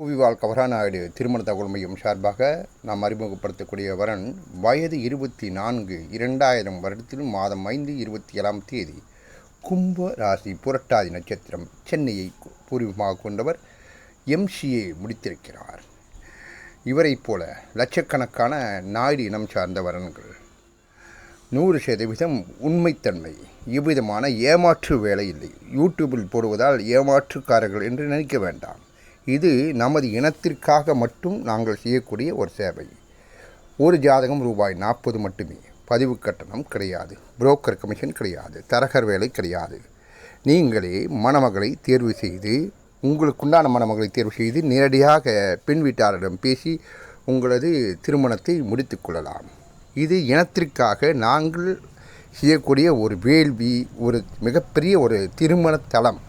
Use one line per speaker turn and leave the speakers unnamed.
புவிவாழ் கவராநாயுடு திருமண தகவல் மையம் சார்பாக நாம் அறிமுகப்படுத்தக்கூடிய வரன் வயது இருபத்தி நான்கு இரண்டாயிரம் வருடத்தில் மாதம் ஐந்து இருபத்தி ஏழாம் தேதி கும்ப ராசி புரட்டாதி நட்சத்திரம் சென்னையை பூர்வீகமாக கொண்டவர் எம்சிஏ முடித்திருக்கிறார். இவரைப் போல லட்சக்கணக்கான நாயுடு இனம் சார்ந்த வரன்கள். நூறு சதவீதம் உண்மைத்தன்மை எவ்விதமான ஏமாற்று வேலை இல்லை. யூடியூபில் போடுவதால் ஏமாற்றுக்காரர்கள் என்று நினைக்க வேண்டாம். இது நமது இனத்திற்காக மட்டும் நாங்கள் செய்யக்கூடிய ஒரு சேவை. ஒரு ஜாதகம் ரூபாய் நாற்பது மட்டுமே. பதிவு கட்டணம் கிடையாது. புரோக்கர் கமிஷன் கிடையாது. தரகர் வேலை கிடையாது. நீங்களே மணமகளை தேர்வு செய்து உங்களுக்குண்டான மணமகளை தேர்வு செய்து நேரடியாக பெண் வீட்டாரிடம் பேசி உங்களது திருமணத்தை முடித்து கொள்ளலாம். இது இனத்திற்காக நாங்கள் செய்யக்கூடிய ஒரு வேள்வி ஒரு மிகப்பெரிய ஒரு திருமண தளம்